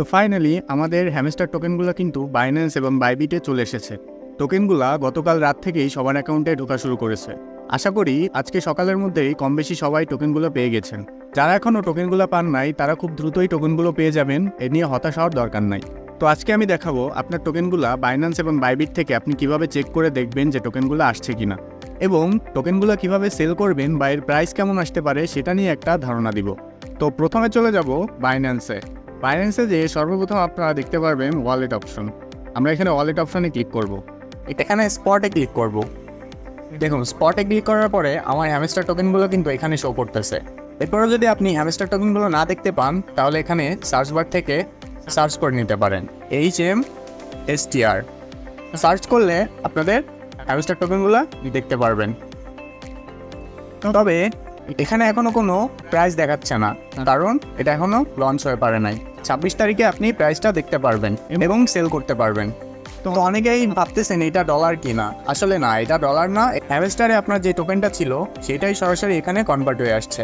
তো ফাইনালি আমাদের হ্যামস্টার টোকেনগুলো কিন্তু বাইন্যান্স এবং বাইবিটে চলে এসেছে। টোকেনগুলা গতকাল রাত থেকেই সবার অ্যাকাউন্টে ঢোকা শুরু করেছে। আশা করি আজকে সকালের মধ্যেই কম বেশি সবাই টোকেনগুলো পেয়ে গেছেন। যারা এখনও টোকেনগুলো পান নাই, তারা খুব দ্রুতই টোকেনগুলো পেয়ে যাবেন, এ নিয়ে হতাশ হওয়ার দরকার নাই। তো আজকে আমি দেখাবো আপনার টোকেনগুলো বাইন্যান্স এবং বাইবিট থেকে আপনি কীভাবে চেক করে দেখবেন যে টোকেনগুলো আসছে কিনা। এবং টোকেনগুলো কীভাবে সেল করবেন বা এর প্রাইস কেমন আসতে পারে, সেটা নিয়ে একটা ধারণা দিব। তো প্রথমে চলে যাব বাইন্যান্সে বাইন্যান্সে যে সর্বপ্রথম আপনারা দেখতে পারবেন ওয়ালেট অপশন আমরা এখানে ওয়ালেট অপশনে ক্লিক করব। এখানে স্পটে ক্লিক করব। দেখুন স্পটে ক্লিক করার পরে আমার হ্যামস্টার টোকেনগুলো কিন্তু এখানে শো করতেছে। এরপরে যদি আপনি হ্যামস্টার টোকেনগুলো না দেখতে পান, তাহলে এখানে সার্চ বার থেকে সার্চ করে নিতে পারেন। H M S T R search করলে আপনাদের হ্যামস্টার টোকেনগুলো দেখতে পারবেন। তবে এখানে এখনও কোনো প্রাইস দেখাচ্ছে না, কারণ এটা এখনও লঞ্চ হয়ে পারে নাই। ছাব্বিশ তারিখে আপনি প্রাইসটা দেখতে পারবেন এবং সেল করতে পারবেন। তো অনেকেই ভাবতেছেন এটা ডলার কিনা। আসলে না এটা ডলার না হ্যাভেস্টারে আপনার যে টোকেনটা ছিল সেটাই সরাসরি এখানে কনভার্ট হয়ে আসছে।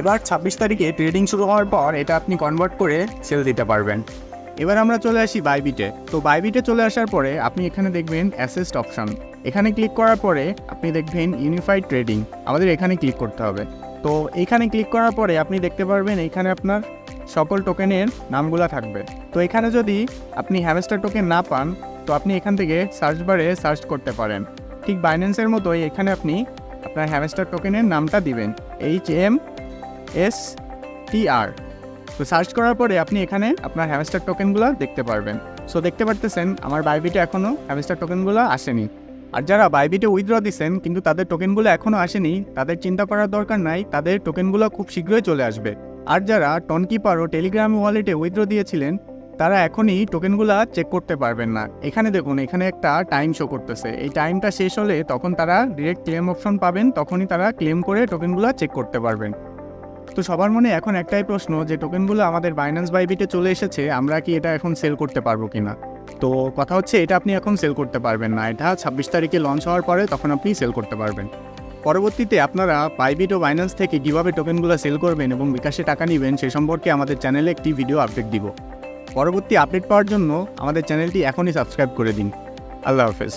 এবার ছাব্বিশ তারিখে ট্রেডিং শুরু হওয়ার পর এটা আপনি কনভার্ট করে সেল দিতে পারবেন। এবার আমরা চলে আসি বাইবিটে তো বাইবিটে চলে আসার পরে আপনি এখানে দেখবেন অ্যাসেস্ট অপশন এখানে ক্লিক করার পরে আপনি দেখবেন ইউনিফাইড ট্রেডিং আমাদের এখানে ক্লিক করতে হবে। তো এখানে ক্লিক করার পরে আপনি দেখতে পারবেন এখানে আপনার সকল টোকেনের নামগুলো থাকবে। তো এখানে যদি আপনি হ্যামস্টার টোকেন না পান, তো আপনি এখান থেকে সার্চ বারে সার্চ করতে পারেন। ঠিক বাইন্যান্সের মতোই এখানে আপনি আপনার হ্যামস্টার টোকেনের নামটা দিবেন। H M S T R তো সার্চ করার পরে আপনি এখানে আপনার হ্যামস্টার টোকেনগুলো দেখতে পারবেন। সো দেখতে পারতেছেন, আমার বাইবিটে এখনও হ্যামস্টার টোকেনগুলো আসেনি। আর যারা বাইবিটে উইথড্র দিচ্ছেন কিন্তু তাদের টোকেনগুলো এখনও আসেনি, তাদের চিন্তা করার দরকার নাই, তাদের টোকেনগুলো খুব শীঘ্রই চলে আসবে। আর যারা টনকিপার ও টেলিগ্রাম ওয়ালেটে উইথড্র দিয়েছিলেন, তারা এখনই টোকেনগুলো চেক করতে পারবেন না। এখানে দেখুন, এখানে একটা টাইম শো করতেছে। এই টাইমটা শেষ হলে তখন তারা ডিরেক্ট ক্লেম অপশন পাবেন, তখনই তারা ক্লেম করে টোকেনগুলো চেক করতে পারবেন। তো সবার মনে এখন একটাই প্রশ্ন যে টোকেনগুলো আমাদের বাইন্যান্স বাইবিটে চলে এসেছে, আমরা কি এটা এখন সেল করতে পারব কিনা? তো কথা হচ্ছে, এটা আপনি এখন সেল করতে পারবেন না। এটা ছাব্বিশ তারিখে লঞ্চ হওয়ার পরে তখন আপনি সেল করতে পারবেন। পরবর্তীতে আপনারা প্রাইভেট ও বাইন্যান্স থেকে কীভাবে টোকেনগুলো সেল করবেন এবং বিকাশে টাকা নেবেন, সে সম্পর্কে আমাদের চ্যানেলে একটি ভিডিও আপডেট দিব। পরবর্তী আপডেট পাওয়ার জন্য আমাদের চ্যানেলটি এখনই সাবস্ক্রাইব করে দিন। আল্লাহ হাফেজ।